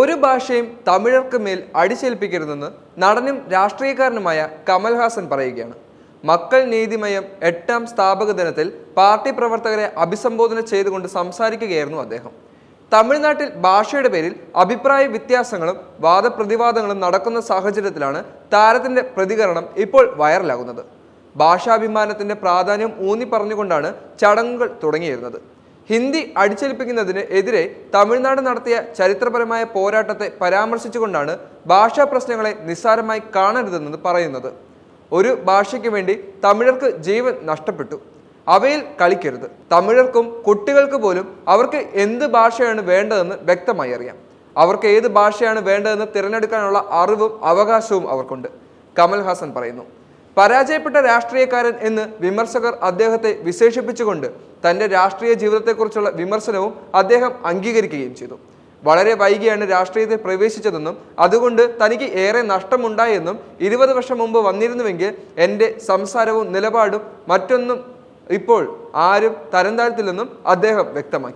ഒരു ഭാഷയും തമിഴർക്ക് മേൽ അടിച്ചേൽപ്പിക്കരുതെന്ന് നടനും രാഷ്ട്രീയക്കാരനുമായ കമൽഹാസൻ പറയുകയാണ്. മക്കൾ നീതിമയം എട്ടാം സ്ഥാപക ദിനത്തിൽ പാർട്ടി പ്രവർത്തകരെ അഭിസംബോധന ചെയ്തുകൊണ്ട് സംസാരിക്കുകയായിരുന്നു അദ്ദേഹം. തമിഴ്നാട്ടിൽ ഭാഷയുടെ പേരിൽ അഭിപ്രായ വ്യത്യാസങ്ങളും വാദപ്രതിവാദങ്ങളും നടക്കുന്ന സാഹചര്യത്തിലാണ് താരത്തിന്റെ പ്രതികരണം ഇപ്പോൾ വൈറലാകുന്നത്. ഭാഷാഭിമാനത്തിന്റെ പ്രാധാന്യം ഊന്നി പറഞ്ഞുകൊണ്ടാണ് ചടങ്ങുകൾ തുടങ്ങിയിരുന്നത്. ഹിന്ദി അടിച്ചേൽപ്പിക്കുന്നതിന് എതിരെ തമിഴ്നാട് നടത്തിയ ചരിത്രപരമായ പോരാട്ടത്തെ പരാമർശിച്ചുകൊണ്ടാണ് ഭാഷാ പ്രശ്നങ്ങളെ നിസ്സാരമായി കാണരുതെന്ന് പറയുന്നത്. ഒരു ഭാഷയ്ക്ക് വേണ്ടി തമിഴർക്ക് ജീവൻ നഷ്ടപ്പെട്ടു. അവയിൽ കളിക്കരുത്. തമിഴർക്കും കുട്ടികൾക്ക് പോലും അവർക്ക് എന്ത് ഭാഷയാണ് വേണ്ടതെന്ന് വ്യക്തമായി അറിയാം. അവർക്ക് ഏത് ഭാഷയാണ് വേണ്ടതെന്ന് തിരഞ്ഞെടുക്കാനുള്ള അറിവും അവകാശവും അവർക്കുണ്ട്. കമൽ ഹാസൻ പറയുന്നു. പരാജയപ്പെട്ട രാഷ്ട്രീയക്കാരൻ എന്ന് വിമർശകർ അദ്ദേഹത്തെ വിശേഷിപ്പിച്ചുകൊണ്ട് തന്റെ രാഷ്ട്രീയ ജീവിതത്തെക്കുറിച്ചുള്ള വിമർശനവും അദ്ദേഹം അംഗീകരിക്കുകയും ചെയ്തു. വളരെ വൈകിയാണ് രാഷ്ട്രീയത്തിൽ പ്രവേശിച്ചതെന്നും അതുകൊണ്ട് തനിക്ക് ഏറെ നഷ്ടമുണ്ടായെന്നും ഇരുപത് വർഷം മുമ്പ് വന്നിരുന്നുവെങ്കിൽ എന്റെ സംസാരവും നിലപാടും മറ്റൊന്നും ഇപ്പോൾ ആരും തരം താഴ്ത്തില്ലെന്നും അദ്ദേഹം വ്യക്തമാക്കി.